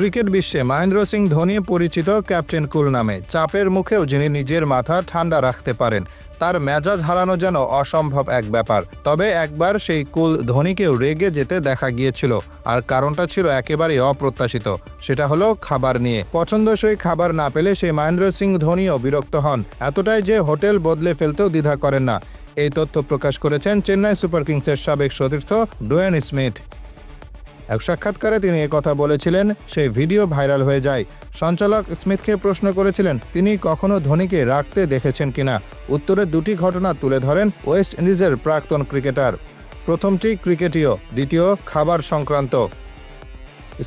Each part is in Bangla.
ক্রিকেট বিশ্বে মহেন্দ্র সিং ধোনি পরিচিত ক্যাপ্টেন কুল নামে চাপের মুখেও যিনি নিজের মাথা ঠান্ডা রাখতে পারেন, তার মেজাজ হারানো যেন অসম্ভব এক ব্যাপার। তবে একবার সেই কুল ধোনিকেও রেগে যেতে দেখা গিয়েছিল, আর কারণটা ছিল একেবারেই অপ্রত্যাশিত। সেটা হলো খাবার নিয়ে। পছন্দসই খাবার না পেলে সেই মহেন্দ্র সিং ধোনিও বিরক্ত হন। এতটাই যে হোটেল বদলে ফেলতেও দ্বিধা করেন না। এই তথ্য প্রকাশ করেছেন চেন্নাই সুপার কিংসের সাবেক সতীর্থ ডোয়েন স্মিথ। এক সাক্ষাৎকারে তিনি কথা বলেছিলেন, সেই ভিডিও ভাইরাল হয়ে যায়। সঞ্চালক স্মিথকে প্রশ্ন করেছিলেন, তিনি কখনো ধোনিকে রাখতে দেখেছেন কিনা? উত্তরে দুটি ঘটনা তুলে ধরেন ওয়েস্ট ইন্ডিজের প্রাক্তন ক্রিকেটার। প্রথমটি ক্রিকেটীয়, দ্বিতীয় খাবার সংক্রান্ত।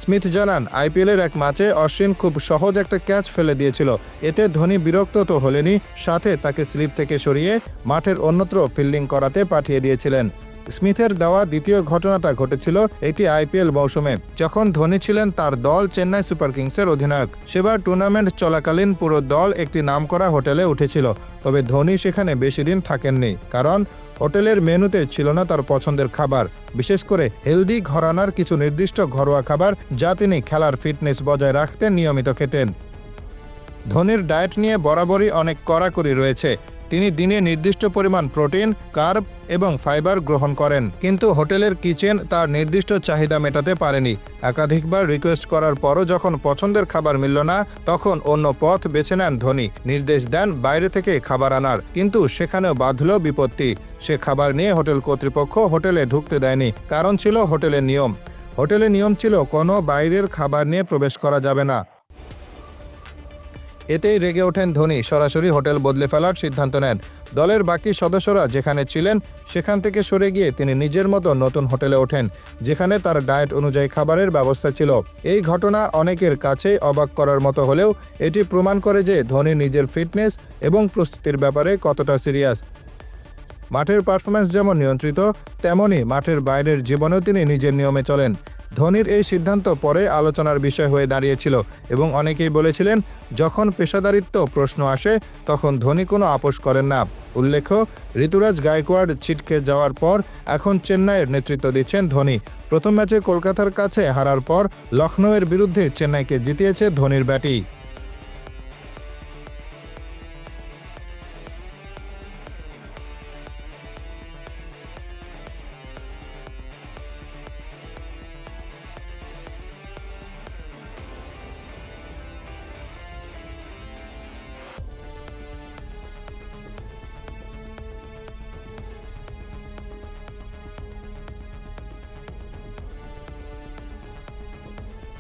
স্মিথ জানান, আইপিএলের এক ম্যাচে অশ্বিন খুব সহজ একটা ক্যাচ ফেলে দিয়েছিল। এতে ধোনি বিরক্ত তো হলেনি সাথে তাকে স্লিপ থেকে সরিয়ে মাঠের অন্যত্র ফিল্ডিং করাতে পাঠিয়ে দিয়েছিলেন। স্মিথের দেওয়া দ্বিতীয় ঘটনাটা ঘটেছিল এটি আইপিএল মৌসুমে, যখন ধোনি ছিলেন তার দল চেন্নাই সুপার কিংসের অধিনায়ক। সেবার টুর্নামেন্ট চলাকালীন পুরো দল একটি নামকরা হোটেলে উঠেছিল, তবে ধোনি সেখানে বেশি দিন থাকেননি, কারণ হোটেলের মেনুতে ছিল না তার পছন্দের খাবার, বিশেষ করে হেলদি ঘরানার কিছু নির্দিষ্ট ঘরোয়া খাবার যা তিনি খেলার ফিটনেস বজায় রাখতে নিয়মিত খেতেন। ধোনির ডায়েট নিয়ে বরাবরই অনেক কড়াকড়ি রয়েছে, তিনি দিনে নির্দিষ্ট পরিমাণ প্রোটিন, কার্ব এবং ফাইবার গ্রহণ করেন। কিন্তু হোটেলের কিচেন তার নির্দিষ্ট চাহিদা মেটাতে পারেনি। একাধিকবার রিকোয়েস্ট করার পরও যখন পছন্দের খাবার মিলল না, তখন অন্য পথ বেছে নেন ধোনি। নির্দেশ দেন বাইরে থেকে খাবার আনার। কিন্তু সেখানেও বাঁধল বিপত্তি। সে খাবার নিয়ে হোটেল কর্তৃপক্ষ হোটেলে ঢুকতে দেয়নি। কারণ ছিল হোটেলের নিয়ম। হোটেলের নিয়ম ছিল কোনো বাইরের খাবার নিয়ে প্রবেশ করা যাবে না। এতেই রেগে ওঠেন ধোনি। সরাসরি হোটেল বদলে ফেলার সিদ্ধান্ত নেন। দলের বাকি সদস্যরা যেখানে ছিলেন, সেখান থেকে সরে গিয়ে তিনি নিজের মতো নতুন হোটেলে ওঠেন, যেখানে তার ডায়েট অনুযায়ী খাবারের ব্যবস্থা ছিল। এই ঘটনা অনেকের কাছেই অবাক করার মতো হলেও এটি প্রমাণ করে যে ধোনি নিজের ফিটনেস এবং প্রস্তুতির ব্যাপারে কতটা সিরিয়াস। মাঠের পারফরম্যান্স যেমন নিয়ন্ত্রিত তেমনই মাঠের বাইরের জীবনেও তিনি নিজের নিয়মে চলেন। ধোনির এই সিদ্ধান্ত পরে আলোচনার বিষয় হয়ে দাঁড়িয়েছিল এবং অনেকেই বলেছিলেন, যখন পেশাদারিত্ব প্রশ্ন আসে, তখন ধোনি কোনো আপোষ করেন না। উল্লেখ্য, ঋতুরাজ গায়কোয়াড় ছিটকে যাওয়ার পর এখন চেন্নাইয়ের নেতৃত্ব দিচ্ছেন ধোনি। প্রথম ম্যাচে কলকাতার কাছে হারার পর লখনৌয়ের বিরুদ্ধে চেন্নাইকে জিতিয়েছে ধোনির ব্যাটি